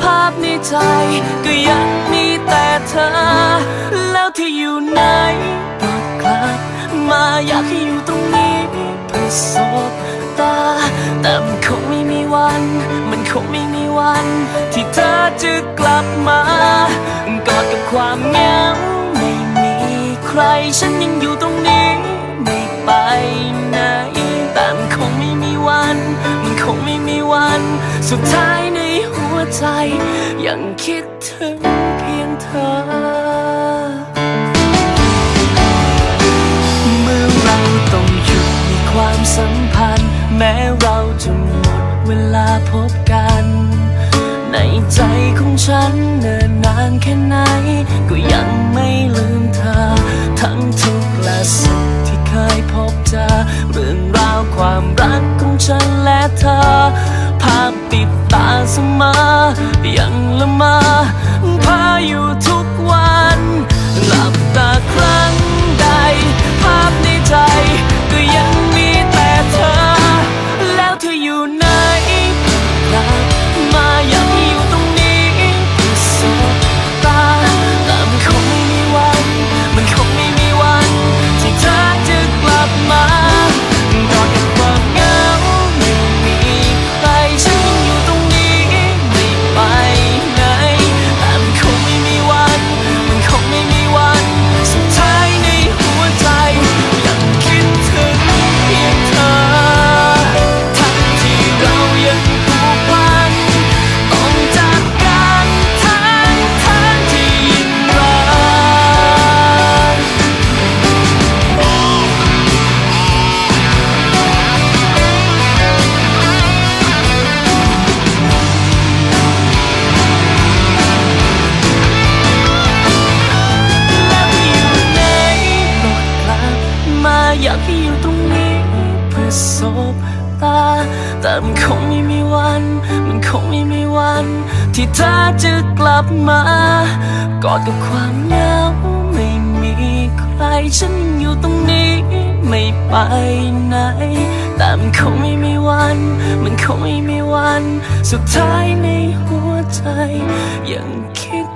ภาพในใจ ก็ยังมีแต่เธอ แล้วที่อยู่ไหนบอกกลับมาอยากให้อยู่ตรงนี้เพื่อสบตา แต่มันคงไม่มีวัน มันคงไม่มีวัน ที่เธอจะกลับมากอดกับความเหงาไม่มีใครฉันยังอยู่ตรงนี้ไม่ไปไหนแต่มันคงไม่มีวัน มันคงไม่มีวันสุดท้าย ใจยังคิดถึงเพียงเธอ เมื่อเราต้องหยุดในความสัมพันธ์ แม้เราจะหมดเวลาพบกัน ในใจของฉันเนิ่นนานแค่ไหน ก็ยังไม่ลืมเธอ ทั้งทุกข์และสุขที่เคยพบเจอเรื่องราวความรักของฉันและเธอภาพ สมา ยังละมาพาอยู่ทุ ตา แต่มันคงไม่มีวัน มันคงไม่มีวัน ที่เธอจะกลับมากอดกับความเหงาไม่มีใครฉันยังอยู่ตรงนี้ ไม่ไปไหน แต่มันคงไม่มีวัน มันคงไม่มีวัน สุดท้ายในหัวใจยังคิด